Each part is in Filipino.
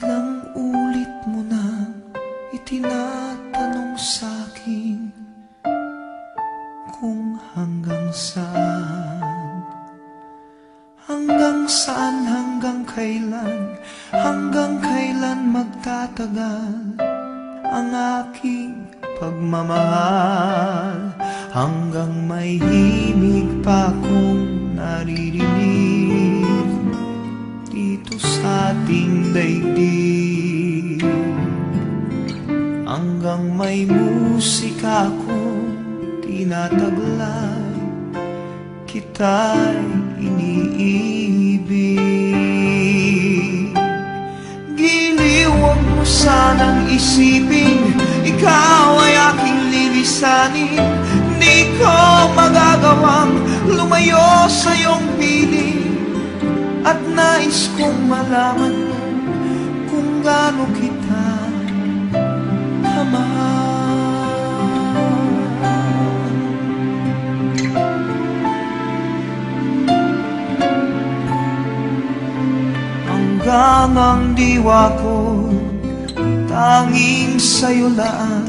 Ilang ulit mo na itinatanong sa'kin Kung hanggang saan. Hanggang saan, hanggang kailan Hanggang kailan magtatagal Ang aking pagmamahal? Hanggang may himig pa kong naririnig daigdig. Hanggang may musika kong tinataglay Kita'y iniibig. Giliw, mo sanang isipin Ikaw ay aking lilisanin. Di ko magagawang lumayo sa iyong piling At nais kong malaman mo kita kamahal Hanggang ang diwa ko Tanging sa'yo lang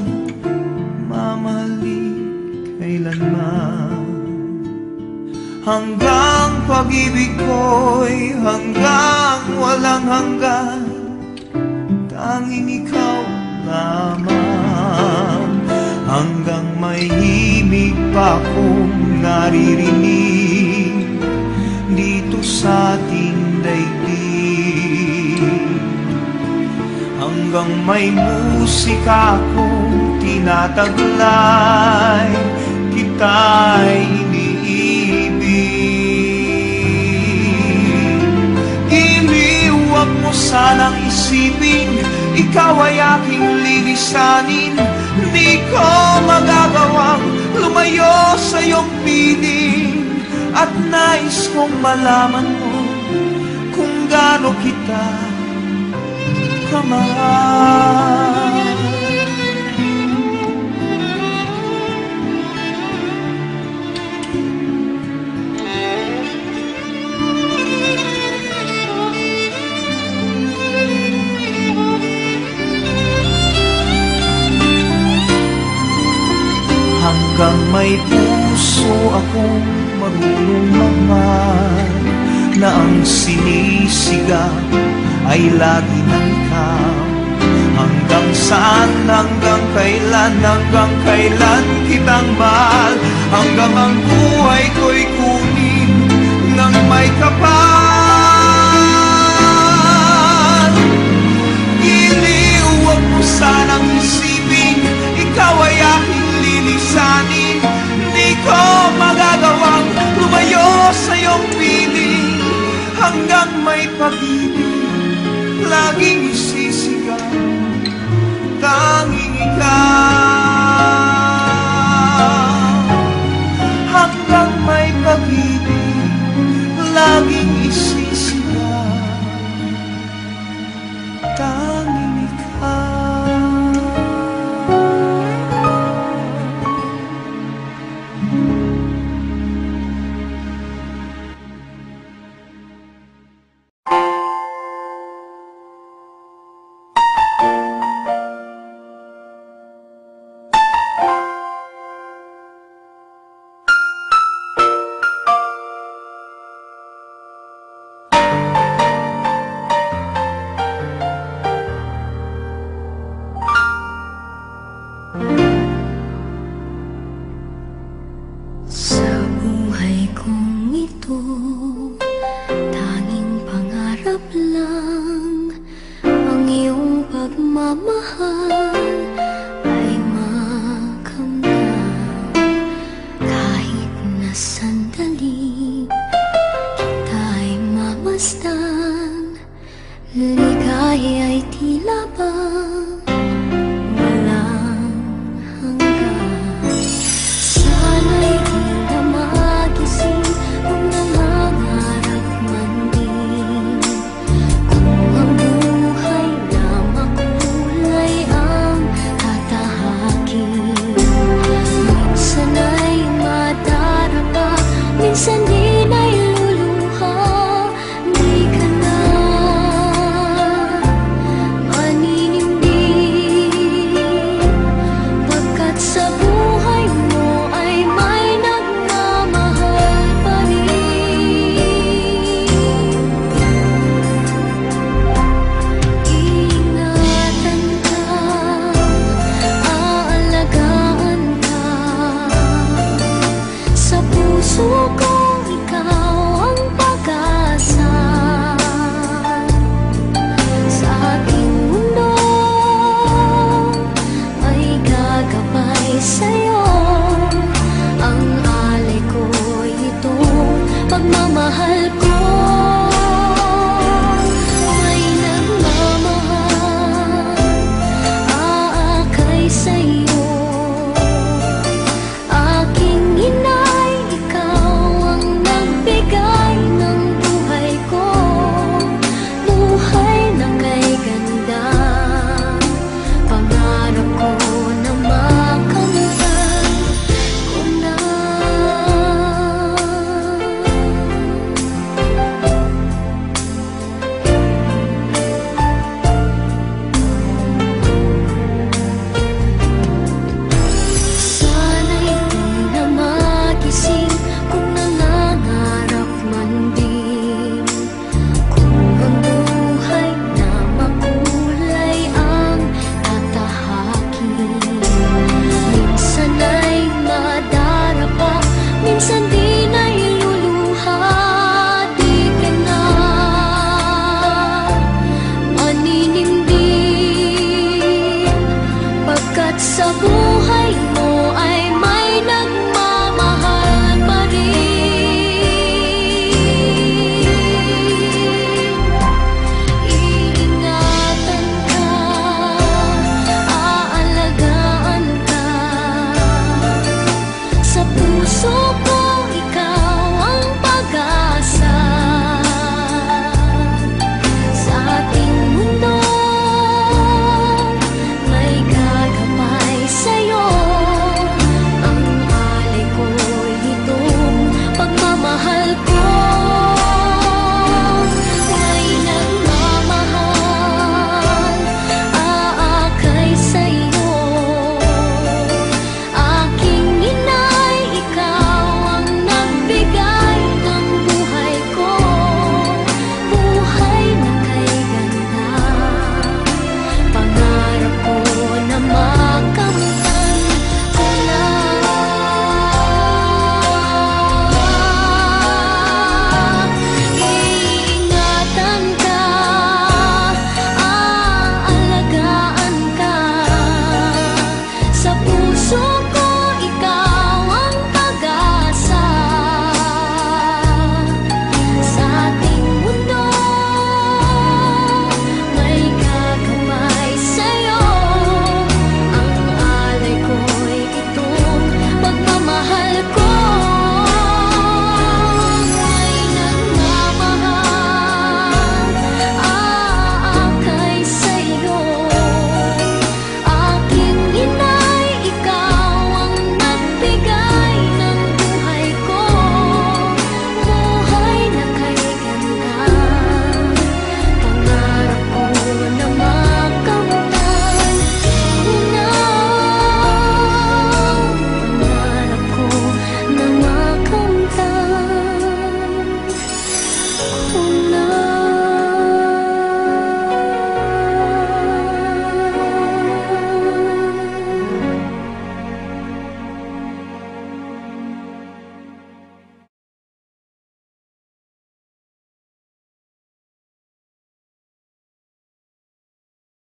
Mamahalin kailanman. Hanggang pag-ibig ko'y Hanggang walang hanggan Tanging ikaw lamang. Hanggang may himig pa kong naririnig Dito sa ating daigdig. Hanggang may musika kong tinataglay Kita'y iniibig. Sanang isipin Ikaw ay aking lilisanin Di ko magagawang lumayo sa iyong piling. At nais kong malaman mo Kung gaano kita kamahal puso akong marunong magmahal Na ang sinisigaw ay lagi ng ikaw Hanggang saan, hanggang kailan, hanggang kailan kitang mahal? Hanggang ang buhay ko'y kunin ng may kapal